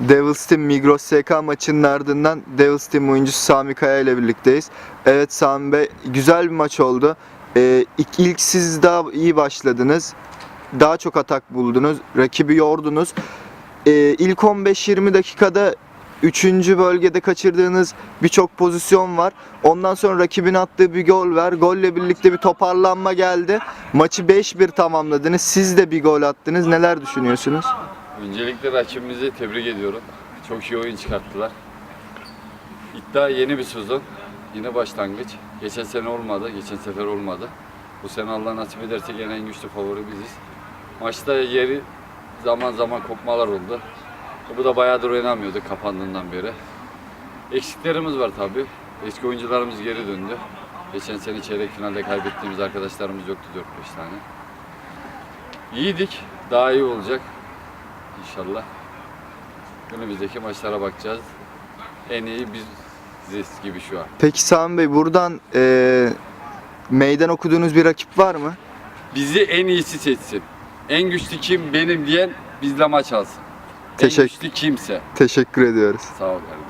Devils Team Migros SK maçının ardından Devils Team oyuncusu Sami Kaya ile birlikteyiz. Evet Sami Bey güzel bir maç oldu. Ee, ilk, ilk siz daha iyi başladınız. Daha çok atak buldunuz. Rakibi yordunuz. Ee, ilk 15-20 dakikada 3. bölgede kaçırdığınız birçok pozisyon var. Ondan sonra rakibin attığı bir gol var. Golle birlikte bir toparlanma geldi. Maçı 5-1 tamamladınız. Siz de bir gol attınız. Neler düşünüyorsunuz? Öncelikle rakibimizi tebrik ediyorum. Çok iyi oyun çıkarttılar. İddia yeni bir sezon. Yine başlangıç. Geçen sene olmadı, geçen sefer olmadı. Bu sene Allah nasip ederse gene en güçlü favori biziz. Maçta yeri zaman zaman kopmalar oldu. Bu da bayağıdır oynamıyorduk kapandığından beri. Eksiklerimiz var tabii. Eski oyuncularımız geri döndü. Geçen sene çeyrek finalde kaybettiğimiz arkadaşlarımız yoktu 4-5 tane. İyiydik. Daha iyi olacak. İnşallah. Önümüzdeki maçlara bakacağız. En iyi biziz gibi şu an. Peki Sami Bey buradan eee, meydan okuduğunuz bir rakip var mı? Bizi en iyisi seçsin. En güçlü kim benim diyen bizle maç alsın. Teşekkür- En güçlü kimse. Teşekkür ediyoruz. Sağ ol kardeşim.